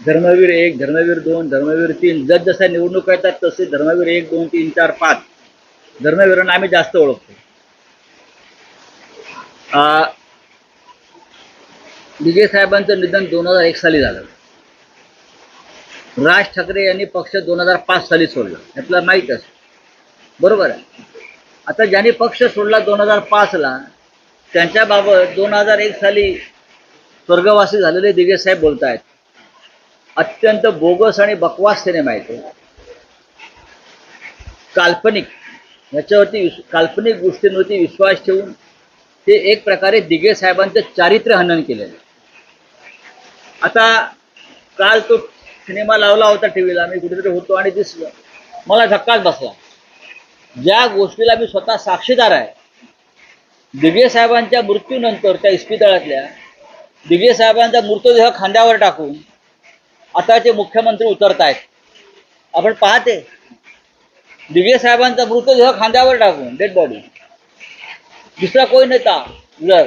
धर्मवीर एक धर्मवीर दोन धर्मवीर तीन. जस जशा निवडणूक येतात तसे धर्मवीर एक दोन तीन चार पाच. धर्मवीरांना आम्ही जास्त ओळखतो. विजय साहेबांचं निधन दोन हजार एक साली झालं. राज ठाकरे यांनी पक्ष दोन हजार पाच साली सोडला. यातला माहीत असं बरोबर आहे. आता ज्यांनी पक्ष सोडला दोन हजार पाचला त्यांच्याबाबत दोन हजार एक साली स्वर्गवासी झालेले दिघे साहेब बोलत आहेत अत्यंत बोगस आणि बकवास सिनेमा आहे तो. काल्पनिक याच्यावरती विश काल्पनिक गोष्टींवरती विश्वास ठेवून ते एक प्रकारे दिगे साहेबांचं चारित्र्य हनन केलेलं आता काल तो सिनेमा लावला होता टी व्हीला मी कुठेतरी होतो आणि दिसलं मला धक्काच बसला. ज्या गोष्टीला मी स्वतः साक्षीदार आहे दिगे साहेबांच्या मृत्यूनंतर त्या इस्पितळातल्या दिगे साहेबांचा मृतदेह खांद्यावर टाकून आताचे मुख्यमंत्री उतरत आहेत आपण पाहते. दिघे साहेबांचा मृतदेह खांद्यावर टाकून डेड बॉडी दूसरा कोई नेता? जर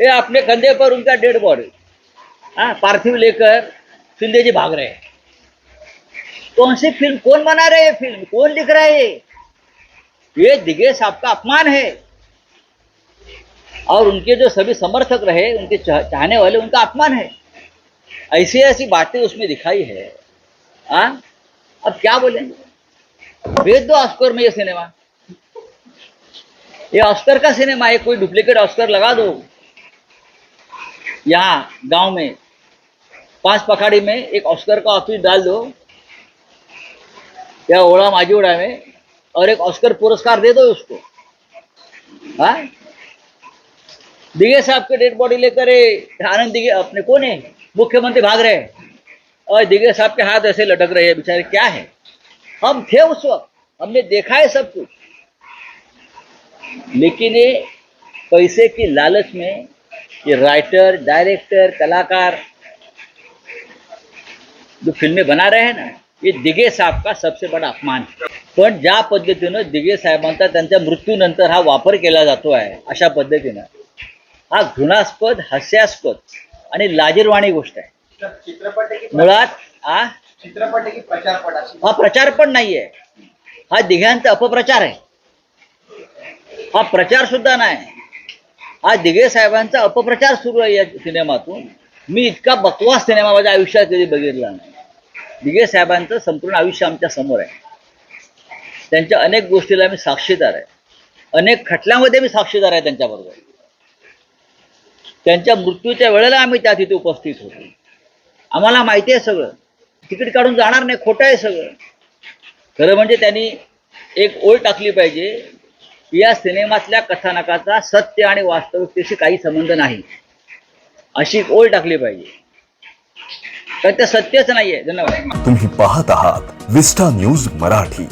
ये अपने कंधे पर उनका डेड बॉडी हा पार्थिव लेकर शिंदेजी भाग रहे कौन सी फिल्म कौन बना रहे फिल्म कौन लिख रहा है ये? ये साहब का अपमान है और उनके जो सभी समर्थक रहे उनके चाह- चाहने वाले उनका अपमान है. ऐसी ऐसी बातें उसमें दिखाई है। आ? अब क्या बोले? भेज दो ऑस्कर में ये सिनेमा। ये ऑस्कर का सिनेमा है, कोई डुप्लीकेट ऑस्कर लगा दो। यहाँ, गाँव में, पाँच पखाड़ी में एक ऑस्कर का ऑफ़िस डाल दो। या ओड़ा माजी ओड़ा में, और एक ऑस्कर पुरस्कार दे दो उसको। दिघे साहब के डेड बॉडी लेकर आनंद दिगे, अपने कौन है? मुख्यमंत्री भाग रहे और दिग्गज साहब के हाथ ऐसे लटक रहे हैं, बेचारे क्या है? हम थे उस वक्त, हमने देखा है सब कुछ। लेकिन ये पैसे की लालच में ये राइटर डायरेक्टर कलाकार जो फ़िल्में बना रहे हैं ना, ये दिघे साहेब का सबसे बडा अपमान. पण ज्या पद्धतीनं दिघे साहेबांचा त्यांच्या मृत्यूनंतर हा वापर केला जातो आहे, अशा पद्धतीनं, हा घृणास्पद, हास्यास्पद आणि लाजीरवाणी गोष्ट आहे. मुळात हा चित्रपट हा प्रचार पण नाहीये. हा दिघ्यांचा अपप्रचार आहे. हा प्रचार सुद्धा नाही. हा दिघे साहेबांचा अपप्रचार सुरू आहे या सिनेमातून. मी इतका बकवास सिनेमा माझ्या आयुष्यात कधी बघितला नाही. दिघे साहेबांचं संपूर्ण आयुष्य आमच्यासमोर आहे. त्यांच्या अनेक गोष्टीला मी साक्षीदार आहे. अनेक खटल्यामध्ये मी साक्षीदार आहे त्यांच्याबरोबर. त्यांच्या मृत्यूच्या वेळेला आम्ही त्या तिथे उपस्थित होतो. आम्हाला माहिती आहे सगळं. तिकीट काढून जाणार नाही खोटं आहे सगळं. खरं म्हणजे त्यांनी एक ओळ टाकली पाहिजे. या सिनेमातल्या कथानकाचा सत्य आणि वास्तविकतेशी काही संबंध नाही. अशी एक ओळ टाकली पाहिजे. तर ते सत्यच नाहीये. धन्यवाद. तुम्ही पाहत आहात विस्टा न्यूज मराठी.